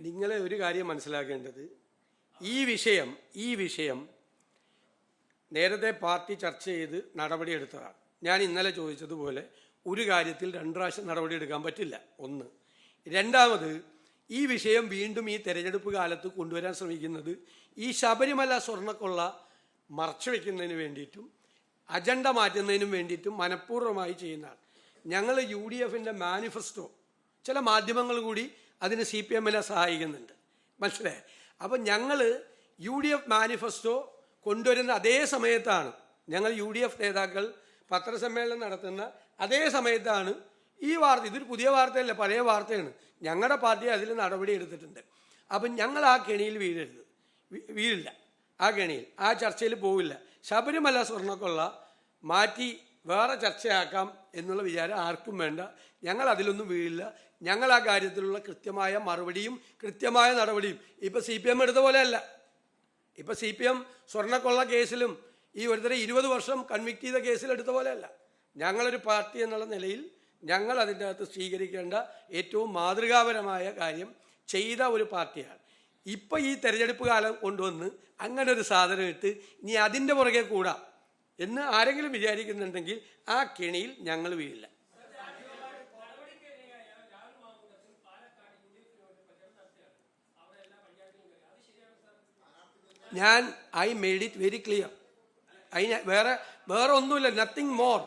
നിങ്ങളെ ഒരു കാര്യം മനസ്സിലാക്കേണ്ടത്. ഈ വിഷയം ഈ വിഷയം നേരത്തെ പാർട്ടി ചർച്ച ചെയ്ത് നടപടിയെടുത്തതാണ് ഞാൻ ഇന്നലെ ചോദിച്ചതുപോലെ ഒരു കാര്യത്തിൽ രണ്ട് പ്രാവശ്യം നടപടിയെടുക്കാൻ പറ്റില്ല. ഒന്ന്. രണ്ടാമത് ഈ വിഷയം വീണ്ടും ഈ തെരഞ്ഞെടുപ്പ് കാലത്ത് കൊണ്ടുവരാൻ ശ്രമിക്കുന്നത് ഈ ശബരിമല സ്വർണക്കൊള്ള മറച്ചു വയ്ക്കുന്നതിന് വേണ്ടിയിട്ടും അജണ്ട മാറ്റുന്നതിനും വേണ്ടിയിട്ടും മനഃപൂർവമായി ചെയ്യുന്നതാണ്. ഞങ്ങൾ യു ഡി എഫിന്റെ മാനിഫെസ്റ്റോ ചില മാധ്യമങ്ങൾ കൂടി അതിന് സി പി എമ്മിനെ സഹായിക്കുന്നുണ്ട്. മനസ്സിലായി? അപ്പം ഞങ്ങൾ യു ഡി എഫ് മാനിഫെസ്റ്റോ കൊണ്ടുവരുന്ന അതേ സമയത്താണ് ഞങ്ങൾ യു ഡി എഫ് നേതാക്കൾ പത്രസമ്മേളനം നടത്തുന്ന അതേ സമയത്താണ് ഈ വാർത്ത ഇതൊരു പുതിയ വാർത്തയല്ല പഴയ വാർത്തയാണ്. ഞങ്ങളുടെ പാർട്ടി അതിൽ നടപടി എടുത്തിട്ടുണ്ട്. അപ്പം ഞങ്ങൾ ആ കെണിയിൽ വീഴരുത്. വീഴില്ല. ആ കെണിയിൽ ആ ചർച്ചയിൽ പോവില്ല. ശബരിമല സ്വർണക്കൊള്ള മാറ്റി വേറെ ചർച്ചയാക്കാം എന്നുള്ള വിചാരം ആർക്കും വേണ്ട. ഞങ്ങൾ അതിലൊന്നും വീഴില്ല. ഞങ്ങൾ ആ കാര്യത്തിലുള്ള കൃത്യമായ മറുപടിയും കൃത്യമായ നടപടിയും ഇപ്പം സി പി എം എടുത്ത പോലെയല്ല. ഇപ്പം സി പി എം സ്വർണക്കൊള്ള കേസിലും ഈ ഒരുത്തരെ ഇരുപത് വർഷം കൺവിക്ട് ചെയ്ത കേസിൽ എടുത്ത പോലെയല്ല. ഞങ്ങളൊരു പാർട്ടി എന്നുള്ള നിലയിൽ ഞങ്ങൾ അതിന്റെ അകത്ത് സ്വീകരിക്കേണ്ട ഏറ്റവും മാതൃകാപരമായ കാര്യം ചെയ്ത ഒരു പാർട്ടിയാണ്. ഇപ്പം ഈ തെരഞ്ഞെടുപ്പ് കാലം കൊണ്ടുവന്ന് അങ്ങനെ ഒരു സാധനം ഇട്ട് ഇനി അതിന്റെ പുറകെ കൂടാം. എന്ന് ആരെങ്കിലും വിചാരിക്കുന്നുണ്ടെങ്കിൽ ആ കെണിയിൽ ഞങ്ങൾ വീഴില്ല. ഞാൻ I made it very clear അതിന് വേറെ വേറെ ഒന്നുമില്ല. നത്തിങ് മോർ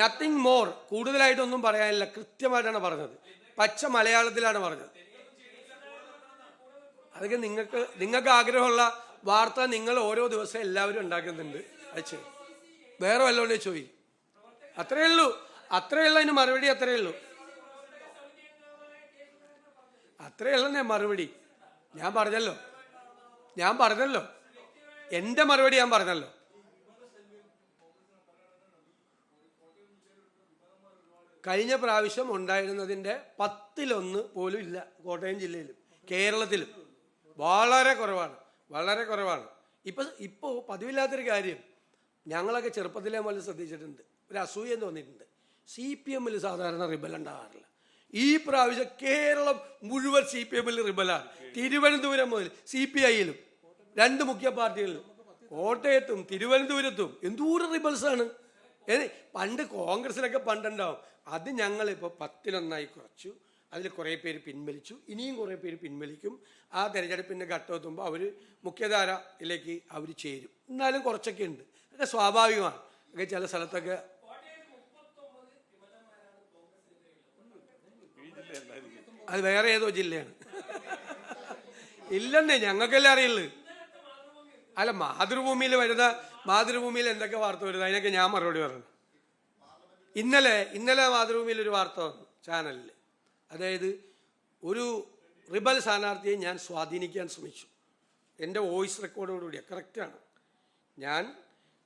നത്തിങ് മോർ കൂടുതലായിട്ടൊന്നും പറയാനില്ല. കൃത്യമായിട്ടാണ് പറഞ്ഞത്. പച്ച മലയാളത്തിലാണ് പറഞ്ഞത്. അതൊക്കെ നിങ്ങൾക്ക് നിങ്ങൾക്ക് ആഗ്രഹമുള്ള വാർത്ത നിങ്ങൾ ഓരോ ദിവസം എല്ലാവരും ഉണ്ടാക്കുന്നുണ്ട്. അയച്ചു. വേറെ വല്ലോണ്ടേ ചോയി? അത്രേ ഉള്ളൂ. അത്രേ ഉള്ളൂ അതിന് മറുപടി അത്രേ ഉള്ളൂ. അത്രേ ഉള്ള മറുപടി. ഞാൻ പറഞ്ഞല്ലോ. ഞാൻ പറഞ്ഞല്ലോ. എന്റെ മറുപടി ഞാൻ പറഞ്ഞല്ലോ. കഴിഞ്ഞ പ്രാവശ്യം ഉണ്ടായിരുന്നതിന്റെ പത്തിലൊന്ന് പോലും ഇല്ല കോട്ടയം ജില്ലയിലും കേരളത്തിലും. വളരെ കുറവാണ്. വളരെ കുറവാണ്. ഇപ്പം ഇപ്പോൾ പതിവില്ലാത്തൊരു കാര്യം. ഞങ്ങളൊക്കെ ചെറുപ്പത്തിലെ മുതൽ ശ്രദ്ധിച്ചിട്ടുണ്ട്. ഒരു അസൂയം തോന്നിയിട്ടുണ്ട്. സി പി എമ്മിൽ സാധാരണ റിബൽ ഉണ്ടാകാറില്ല ഈ പ്രാവശ്യം കേരളം മുഴുവൻ സി പി എമ്മിൽ റിബലാണ്. തിരുവനന്തപുരം മുതൽ സി പി ഐയിലും രണ്ട് മുഖ്യ പാർട്ടികളിലും കോട്ടയത്തും തിരുവനന്തപുരത്തും എന്തൂരം റിബൽസ് ആണ്. ഏ പണ്ട് കോൺഗ്രസിലൊക്കെ പണ്ടുണ്ടാവും. അത് ഞങ്ങളിപ്പോൾ പത്തിലൊന്നായി കുറച്ചു. അതിൽ കുറേ പേര് പിൻവലിച്ചു. ഇനിയും കുറേ പേര് പിൻവലിക്കും. ആ തിരഞ്ഞെടുപ്പിന്റെ ഘട്ടം എത്തുമ്പോൾ അവർ മുഖ്യധാരയിലേക്ക് അവർ ചേരും. എന്നാലും കുറച്ചൊക്കെ ഉണ്ട്. അതൊക്കെ സ്വാഭാവികമാണ്. ഒക്കെ ചില സ്ഥലത്തൊക്കെ അത് വേറെ ഏതോ ജില്ലയാണ്. ഇല്ലെന്നേ ഞങ്ങൾക്കല്ലേ അറിയുള്ളൂ. അല്ല മാതൃഭൂമിയിൽ വരുന്ന മാതൃഭൂമിയിൽ എന്തൊക്കെ വാർത്ത വരുന്നത് അതിനൊക്കെ ഞാൻ മറുപടി പറഞ്ഞു ഇന്നലെ ഇന്നലെ മാതൃഭൂമിയിൽ ഒരു വാർത്ത വന്നു ചാനലിൽ അതായത് ഒരു റിബൽ സ്ഥാനാർത്ഥിയെ ഞാൻ സ്വാധീനിക്കാൻ ശ്രമിച്ചു. എന്റെ വോയിസ് റെക്കോർഡോടുകൂടിയാണ് കറക്റ്റാണ്. ഞാൻ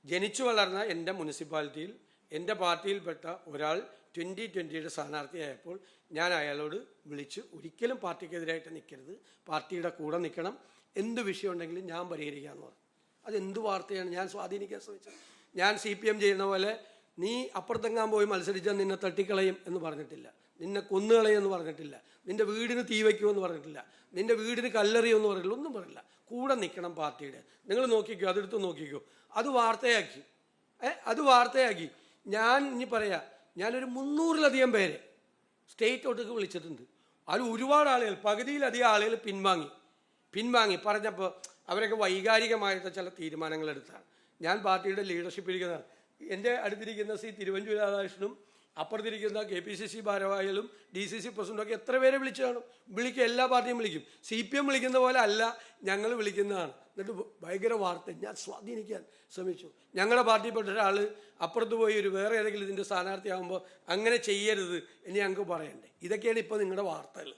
ജനിച്ചു വളർന്ന എന്റെ മുനിസിപ്പാലിറ്റിയിൽ എന്റെ പാർട്ടിയിൽപ്പെട്ട ഒരാൾ ട്വന്റി ട്വന്റിയുടെ സ്ഥാനാർത്ഥിയായപ്പോൾ ഞാൻ അയാളോട് വിളിച്ച് ഒരിക്കലും പാർട്ടിക്കെതിരായിട്ട് നിൽക്കരുത് പാർട്ടിയുടെ കൂടെ നിൽക്കണം എന്ത് വിഷയം ഉണ്ടെങ്കിലും ഞാൻ പരിഹരിക്കാമെന്ന് പറഞ്ഞു. അതെന്ത് വാർത്തയാണ് ഞാൻ സ്വാധീനിക്കാൻ ശ്രമിച്ചത്? ഞാൻ സി പി എം ചെയ്യുന്ന പോലെ നീ അപ്പുറത്തെങ്ങാൻ പോയി മത്സരിച്ചാൽ നിന്നെ തട്ടിക്കളയും എന്ന് പറഞ്ഞിട്ടില്ല. നിന്നെ കൊന്നുകളയെന്ന് പറഞ്ഞിട്ടില്ല. നിന്റെ വീടിന് തീ വയ്ക്കുമെന്ന് പറഞ്ഞിട്ടില്ല. നിന്റെ വീടിന് എന്ന് പറഞ്ഞില്ല ഒന്നും പറയില്ല കൂടെ നിൽക്കണം പാർട്ടിയുടെ. നിങ്ങൾ നോക്കിക്കോ അതെടുത്ത് നോക്കിക്കോ. അത് വാർത്തയാക്കി. ഏ അത് വാർത്തയാക്കി. ഞാൻ ഇനി പറയാ ഞാനൊരു മുന്നൂറിലധികം പേരെ സ്റ്റേറ്റ് ഒട്ടുക്ക് വിളിച്ചിട്ടുണ്ട്. അതിൽ ഒരുപാട് ആളുകൾ പകുതിയിലധികം ആളുകൾ പിൻവാങ്ങി. പിൻവാങ്ങി. പറഞ്ഞപ്പോൾ അവരൊക്കെ വൈകാരികമായിട്ട് ചില തീരുമാനങ്ങൾ എടുത്താണ്. ഞാൻ പാർട്ടിയുടെ ലീഡർഷിപ്പ് ഇരിക്കുന്ന എന്റെ അടുത്തിരിക്കുന്ന സി തിരുവഞ്ചൂർ രാധാകൃഷ്ണനും അപ്പുറത്തിരിക്കുന്ന കെ പി സി സി ഭാരവാഹികളും ഡി സി സി പ്രസിഡന്റും എത്ര പേരെ വിളിച്ചു കാണും? വിളിക്കും എല്ലാ പാർട്ടിയും വിളിക്കും. സി പി എം വിളിക്കുന്ന പോലെ അല്ല ഞങ്ങൾ വിളിക്കുന്നതാണ്. എന്നിട്ട് ഭയങ്കര വാർത്ത ഞാൻ സ്വാധീനിക്കാൻ ശ്രമിച്ചു. ഞങ്ങളുടെ പാർട്ടിയിൽപ്പെട്ട ഒരാൾ അപ്പുറത്ത് പോയി ഒരു വേറെ ഏതെങ്കിലും ഇതിന്റെ സ്ഥാനാർത്ഥിയാകുമ്പോൾ അങ്ങനെ ചെയ്യരുത് എന്ന് ഞങ്ങൾക്ക് പറയണ്ടേ. ഇതൊക്കെയാണ് ഇപ്പോൾ നിങ്ങളുടെ വാർത്തകൾ